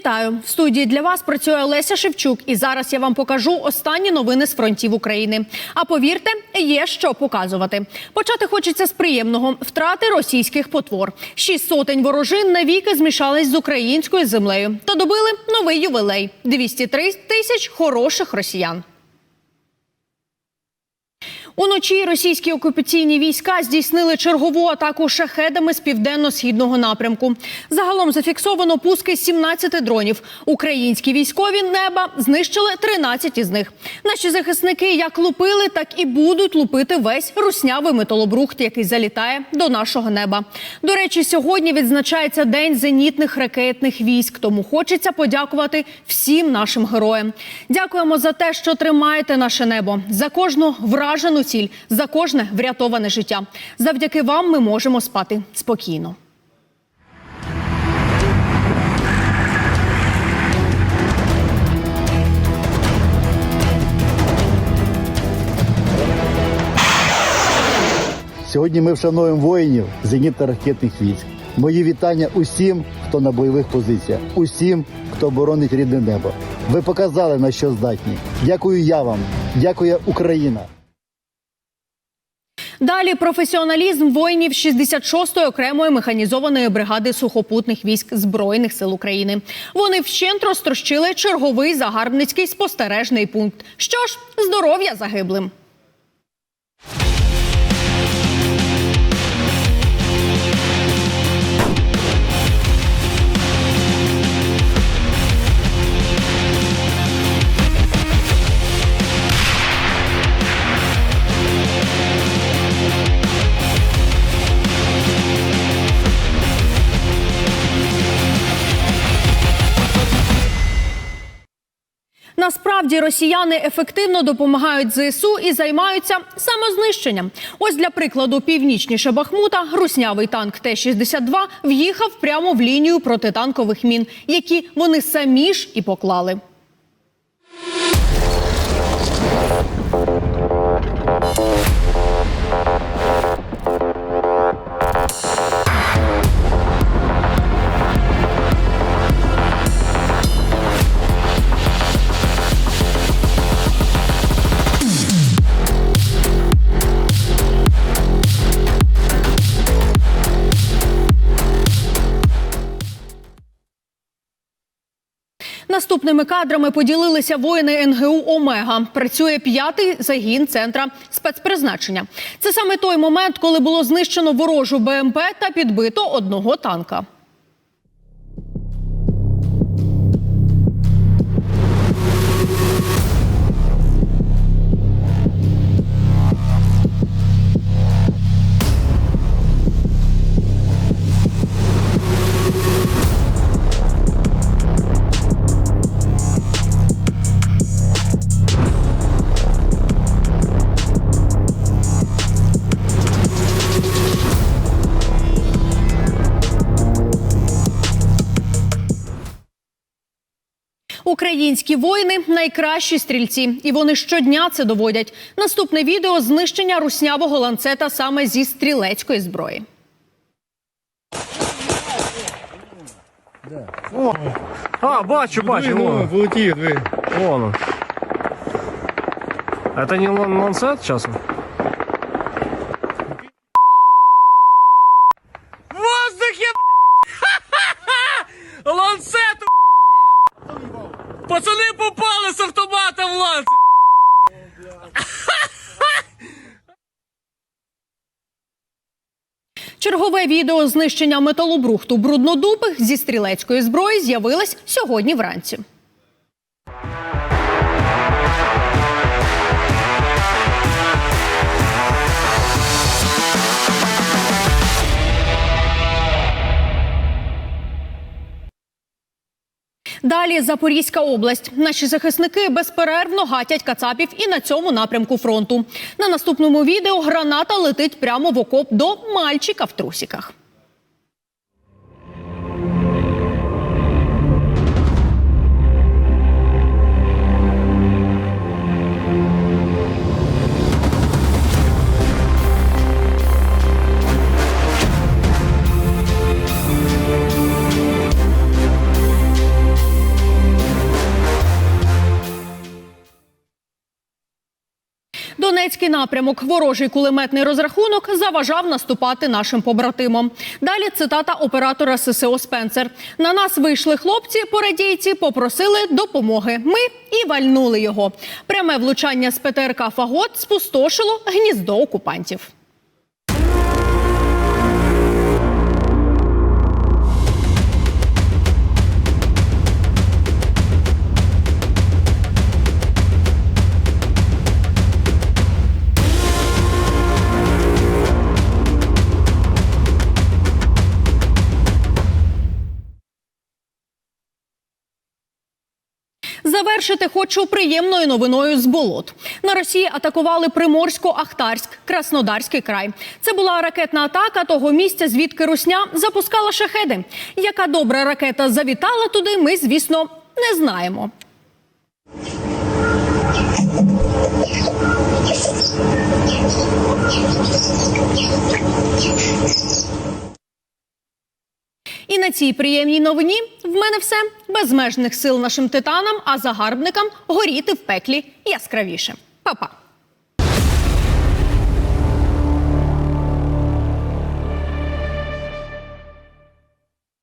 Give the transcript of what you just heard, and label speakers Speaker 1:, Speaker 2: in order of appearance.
Speaker 1: Вітаю в студії для вас. Працює Леся Шевчук, і зараз я вам покажу останні новини з фронтів України. А повірте, є що показувати. Почати хочеться з приємного втрати російських потвор. Шість сотень ворожин навіки змішались з українською землею та добили новий ювілей – 203 тисяч хороших росіян. Уночі російські окупаційні війська здійснили чергову атаку шахедами з південно-східного напрямку. Загалом зафіксовано пуски 17 дронів. Українські військові неба знищили 13 із них. Наші захисники як лупили, так і будуть лупити весь руснявий металобрухт, який залітає до нашого неба. До речі, сьогодні відзначається день зенітних ракетних військ. Тому хочеться подякувати всім нашим героям. Дякуємо за те, що тримаєте наше небо за кожну вражену ціль, за кожне врятоване життя. Завдяки вам ми можемо спати спокійно.
Speaker 2: Сьогодні ми вшануємо воїнів зенітно-ракетних військ. Мої вітання усім, хто на бойових позиціях, усім, хто боронить рідне небо. Ви показали на що здатні. Дякую я вам, дякую Україна.
Speaker 1: Далі професіоналізм воїнів 66-ї окремої механізованої бригади сухопутних військ збройних сил України. Вони вщент розтрощили черговий загарбницький спостережний пункт. Що ж, здоров'я загиблим. Насправді росіяни ефективно допомагають ЗСУ і займаються самознищенням. Ось для прикладу, північніше Бахмута руснявий танк Т-62 в'їхав прямо в лінію протитанкових мін, які вони самі ж і поклали. Наступними кадрами поділилися воїни НГУ Омега. Працює п'ятий загін центра спецпризначення. Це саме той момент, коли було знищено ворожу БМП та підбито одного танка. Українські воїни найкращі стрільці, і вони щодня це доводять. Наступне відео знищення руснявого ланцета саме зі стрілецької зброї.
Speaker 3: А, бачу, бачу.
Speaker 4: Ну,
Speaker 3: Вон.
Speaker 4: влетів, ви.
Speaker 3: Вон он. Это не лан- ланцет часом? В воздухе, Ланцет, Пацаны попали з автомата в лаз!
Speaker 1: Чергове відео знищення металобрухту бруднодубих зі стрілецької зброї з'явилось сьогодні вранці. Далі Запорізька область. Наші захисники безперервно гатять кацапів і на цьому напрямку фронту. На наступному відео граната летить прямо в окоп до мальчика в трусіках. Донецький напрямок, ворожий кулеметний розрахунок заважав наступати нашим побратимам. Далі цитата оператора ССО Спенсер. На нас вийшли хлопці, порадійці, попросили допомоги. Ми і вальнули його. Пряме влучання з ПТРК Фагот спустошило гніздо окупантів. Завершити хочу приємною новиною з болот. На Росії атакували Приморсько-Ахтарськ, Краснодарський край. Це була ракетна атака того місця, звідки Русня запускала шахеди. Яка добра ракета завітала туди, ми, звісно, не знаємо. Цій приємній новині в мене все безмежних сил нашим титанам, а загарбникам горіти в пеклі яскравіше. Па-па!